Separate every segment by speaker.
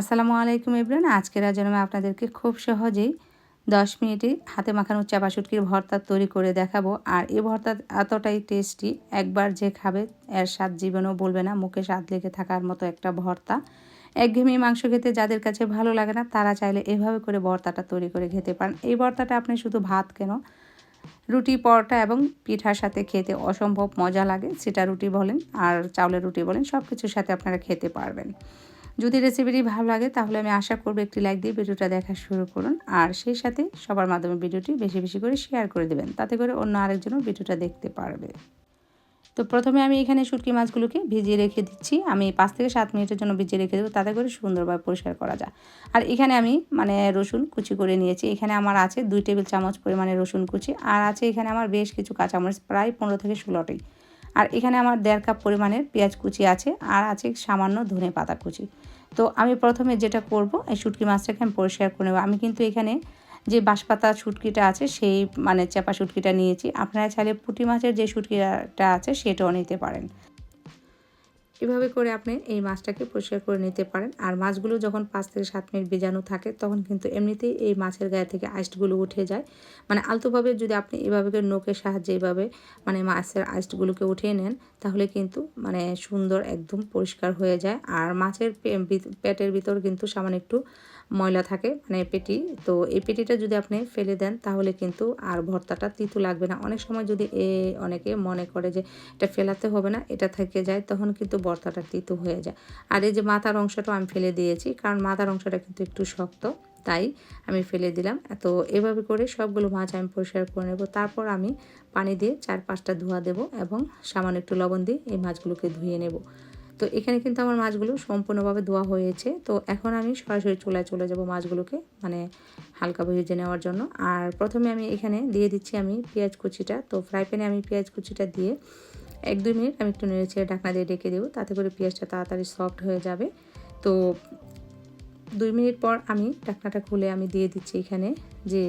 Speaker 1: আসসালামু আলাইকুম ইবরান। আজকের জন্য আমি আপনাদেরকে খুব সহজেই দশ মিনিটে হাতে মাখানো চাপা শুটকির ভর্তা তৈরি করে দেখাবো। আর এই ভর্তা এতটাই টেস্টি একবার যে খাবে এর স্বাদ জীবনেও বলবে না, মুখে স্বাদ লেগে থাকার মতো একটা ভর্তা। একঘেয়েমি মাংস খেতে যাদের কাছে ভালো লাগে না, তারা চাইলে এভাবে করে ভর্তাটা তৈরি করে খেতে পারেন। এই ভর্তাটা আপনি শুধু ভাত কেন, রুটি, পরোটা এবং পিঠার সাথে খেতে অসম্ভব মজা লাগে। সেটা রুটি বলেন আর চাউলের রুটি বলেন সব কিছুর সাথে আপনারা খেতে পারবেন। যদি রেসিপিটি ভালো লাগে, তাহলে আমি আশা করব একটি লাইক দিয়ে ভিডিওটা দেখা শুরু করুন। আর সেই সাথে সবার মাধ্যমে ভিডিওটি বেশি বেশি করে শেয়ার করে দেবেন, তাতে করে অন্য আরেকজনও ভিডিওটা দেখতে পারবে। তো প্রথমে আমি এখানে শুটকি মাছগুলোকে ভিজিয়ে রেখে দিচ্ছি। আমি পাঁচ থেকে সাত মিনিটের জন্য ভিজিয়ে রেখে দেবো, তাতে করে সুন্দরভাবে পরিষ্কার করা যায়। আর এখানে আমি মানে রসুন কুচি করে নিয়েছি। এখানে আমার আছে দুই টেবিল চামচ পরিমাণে রসুন কুচি, আর আছে এখানে আমার বেশ কিছু কাঁচামরিচ, প্রায় পনেরো থেকে ষোলোটি। আর এখানে আমার দেড় কাপ পরিমাণের পেঁয়াজ কুচি আছে আর আছে সামান্য ধনে পাতা কুচি। তো আমি প্রথমে যেটা করব, এই শুটকি মাছটাকে আমি পরিষ্কার করে নেব। আমি কিন্তু এখানে যে বাঁশপাতা শুটকিটা আছে, সেই মানে চাপা শুটকিটা নিয়েছি। আপনারা চাইলে পুঁটি মাছের যে শুটকিটা আছে, সেটাও নিতে পারেন। এভাবে করে আপনি এই মাছটাকে পরিষ্কার করে নিতে পারেন। আর মাছগুলো যখন পাঁচ থেকে সাত মিনিট বেজানো থাকে, তখন কিন্তু এমনিতেই এই মাছের গায়ে থেকে আইসগুলো উঠে যায়। মানে আলতোভাবে যদি আপনি এভাবে করে নোকের সাহায্যে এভাবে মানে মাছের আইসগুলোকে উঠিয়ে নেন, তাহলে কিন্তু মানে সুন্দর একদম পরিষ্কার হয়ে যায়। আর মাছের পেটের ভিতর কিন্তু সামান্য একটু ময়লা থাকে মানে পেটি। তো এই পেটিটা যদি আপনি ফেলে দেন, তাহলে কিন্তু আর ভর্তাটা তিতু লাগবে না। অনেক সময় যদি এ অনেকে মনে করে যে এটা ফেলাতে হবে না, এটা থেকে যায়, তখন কিন্তু ভর্তাটা তিতু হয়ে যায়। আর এই যে মাথার অংশটাও আমি ফেলে দিয়েছি, কারণ মাথার অংশটা কিন্তু একটু শক্ত, তাই আমি ফেলে দিলাম। তো এভাবে করে সবগুলো মাছ আমি পরিষ্কার করে নেব। তারপর আমি পানি দিয়ে চার পাঁচটা ধোয়া দেব এবং সামান্য একটু লবণ দিয়ে এই মাছগুলোকে ধুয়ে নেব। তো এখানে কিন্তু আমার মাছগুলো সম্পূর্ণভাবে ধোয়া হয়েছে। তো এখন আমি সরাসরি চুলায় চলে যাব মাছগুলোকে মানে হালকা ভেজে নেওয়ার জন্য। আর প্রথমে আমি এখানে দিয়ে দিচ্ছি আমি পেঁয়াজ কুচিটা। তো ফ্রাই প্যানে আমি পেঁয়াজ কুচিটা দিয়ে এক দুই মিনিট আমি একটু নেড়ে ছেড়ে ঢাকনা দিয়ে ডেকে দেবো। তাতে করে পেঁয়াজটা তাড়াতাড়ি সফট হয়ে যাবে। তো দুই মিনিট পর আমি ঢাকনাটা খুলে আমি দিয়ে দিচ্ছি এখানে যে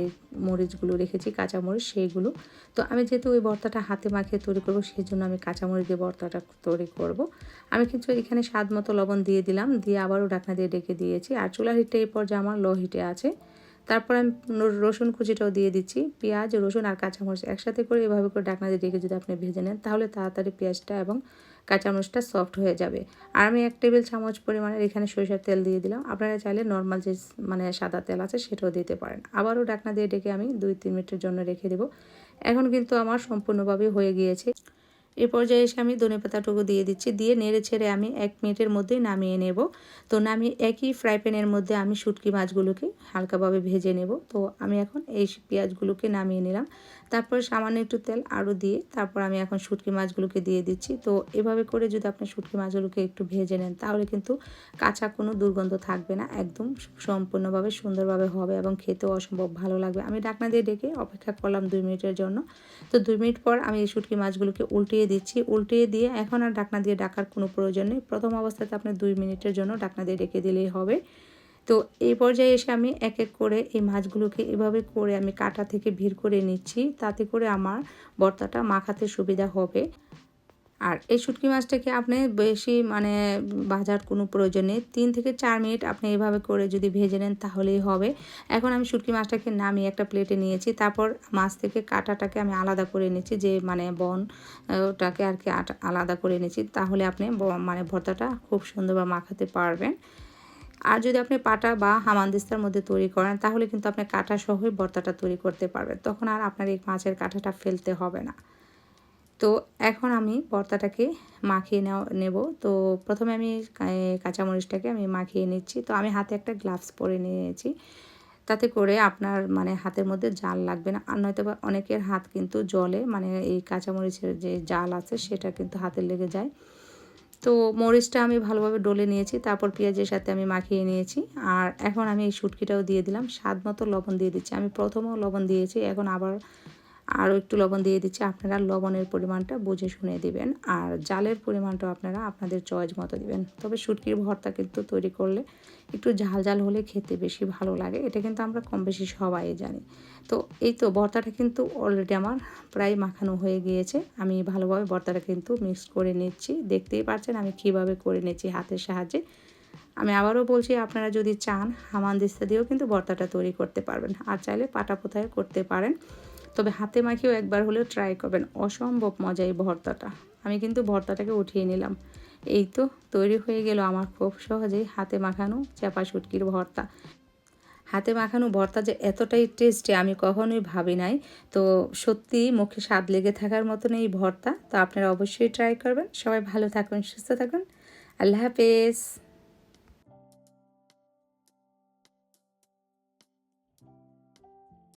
Speaker 1: মরিচগুলো রেখেছি কাঁচামরিচ সেইগুলো। তো আমি যেহেতু ওই ভর্তাটা হাতে মাখিয়ে তৈরি করব সেই জন্য আমি কাঁচামরিচ দিয়ে ভর্তাটা তৈরি করব। আমি কিন্তু এখানে স্বাদ মতো লবণ দিয়ে দিলাম, দিয়ে আবারও ঢাকনা দিয়ে ডেকে দিয়েছি। আর চুলার হিটটা এই পর্যায়ে আমার লো হিটে আছে। তারপর আমি রসুন কুচিটাও দিয়ে দিচ্ছি। পেঁয়াজ, রসুন আর কাঁচামরিচ একসাথে করে এভাবে করে ঢাকনা দিয়ে ডেকে যদি আপনি ভেজে নেন, তাহলে তাড়াতাড়ি পেঁয়াজটা এবং কাঁচামরিচটা সফট হয়ে যাবে। আর আমি এক টেবিল চামচ পরিমাণের এখানে সরিষার তেল দিয়ে দিলাম। আপনারা চাইলে নর্মাল যে মানে সাদা তেল আছে সেটাও দিতে পারেন। আবারও ডাকনা দিয়ে ডেকে আমি দুই তিন মিনিটের জন্য রেখে দেবো। এখন কিন্তু আমার সম্পূর্ণভাবে হয়ে গিয়েছে। এ পর্যায়ে এসে আমি ধনে পাতাটুকু দিয়ে দিচ্ছি। দিয়ে নেড়ে ছেড়ে আমি এক মিনিটের মধ্যেই নামিয়ে নেব। তো নামিয়ে একই ফ্রাই প্যানের মধ্যে আমি শুটকি মাছগুলোকে হালকাভাবে ভেজে নেব। তো আমি এখন এই পেঁয়াজগুলোকে নামিয়ে নিলাম। তারপর সামান্য একটু তেল আরও দিয়ে তারপর আমি এখন শুটকি মাছগুলোকে দিয়ে দিচ্ছি। তো এভাবে করে যদি আপনি শুটকি মাছগুলোকে একটু ভেজে নেন, তাহলে কিন্তু কাঁচা কোনো দুর্গন্ধ থাকবে না, একদম সম্পূর্ণভাবে সুন্দরভাবে হবে এবং খেতেও অসম্ভব ভালো লাগবে। আমি ডাকনা দিয়ে ডেকে অপেক্ষা করলাম দুই মিনিটের জন্য। তো দুই মিনিট পর আমি এই শুটকি মাছগুলোকে উল্টিয়ে দিচ্ছি। উল্টিয়ে দিয়ে এখন আর ডাকনা দিয়ে ডাকার কোনো প্রয়োজন নেই। প্রথম অবস্থাতে আপনি দুই মিনিটের জন্য ডাকনা দিয়ে ডেকে দিলেই হবে। তো এই পর্যায়ে এসে আমি এক এক করে এই মাছগুলোকে এভাবে করে আমি কাটা থেকে ভিড় করে নিচ্ছি। তাতে করে আমার বর্তাটা মাখাতে সুবিধা হবে। আর এই শুটকি মাছটাকে আপনি বেশি মানে ভাজার কোনো প্রয়োজন নেই। তিন থেকে চার মিনিট আপনি এভাবে করে যদি ভেজে নেন তাহলেই হবে। এখন আমি শুটকি মাছটাকে নামিয়ে একটা প্লেটে নিয়েছি। তারপর মাছ থেকে কাটাটাকে আমি আলাদা করে নিয়েছি যে মানে বনটাকে আর কি আলাদা করে নিয়েছি তাহলে আপনি মানে ভর্তাটা খুব সুন্দরভাবে মাখাতে পারবেন। আর যদি আপনি পাটা বা হামানদিস্তার মধ্যে তৈরি করেন, তাহলে কিন্তু আপনি কাটা সহই ভর্তাটা তৈরি করতে পারবেন। তখন আর আপনার এই মাছের কাঁটাটা ফেলতে হবে না। তো এখন আমি ভর্তাটাকে মাখিয়ে নেব। তো প্রথমে আমি কাঁচামরিচটাকে আমি মাখিয়ে নিচ্ছি। তো আমি হাতে একটা গ্লাভস পরে নিয়েছি। তাতে করে আপনার মানে হাতের মধ্যে জাল লাগবে না। আর নয়তো অনেকের হাত কিন্তু জলে মানে এই কাঁচামরিচের যে জাল আছে, সেটা কিন্তু হাতে লেগে যায়। তো মরিচটা আমি ভালোভাবে ডলে নিয়েছি, তারপর পেঁয়াজের সাথে আমি মাখিয়ে নিয়েছি। আর এখন আমি এই শুটকিটাও দিয়ে দিলাম, স্বাদ মতো লবণ দিয়ে দিচ্ছি। আমি প্রথমেও লবণ দিয়েছি, এখন আবার আরও একটু লবণ দিয়ে দিচ্ছি। আপনারা লবণের পরিমাণটা বুঝে শুনে দিবেন আর জালের পরিমাণটা আপনারা আপনাদের চয়েস মতো দিবেন। তবে শুটকির ভর্তা কিন্তু তৈরি করলে একটু ঝাল ঝাল হলে খেতে বেশি ভালো লাগে। এটা কিন্তু আমরা কম বেশি সবাই জানি। তো এই তো ভর্তাটা কিন্তু অলরেডি আমার প্রায় মাখানো হয়ে গিয়েছে। আমি ভালোভাবে ভর্তাটা কিন্তু মিক্স করে নিচ্ছি। দেখতেই পাচ্ছেন আমি কীভাবে করে নিচ্ছি হাতের সাহায্যে। আমি আবারও বলছি, আপনারা যদি চান হামান দিস্তা দিয়েও কিন্তু ভর্তাটা তৈরি করতে পারবেন। আর চাইলে পাটা পোথায় করতে পারেন। তবে হাতে মাখিয়েও একবার হলেও ট্রাই করবেন। অসম্ভব মজা এই ভর্তাটা। আমি কিন্তু ভর্তাটাকে উঠিয়ে নিলাম। এই তো তৈরি হয়ে গেল আমার খুব সহজেই হাতে মাখানো চাপা শুটকির ভর্তা। হাতে মাখানো ভর্তা যে এতটাই টেস্টি আমি কখনোই ভাবি নাই। তো সত্যি মুখে স্বাদ লেগে থাকার মতন এই ভর্তা। তো আপনারা অবশ্যই ট্রাই করবেন। সবাই ভালো থাকুন, সুস্থ থাকুন। আল্লাহ হাফেজ।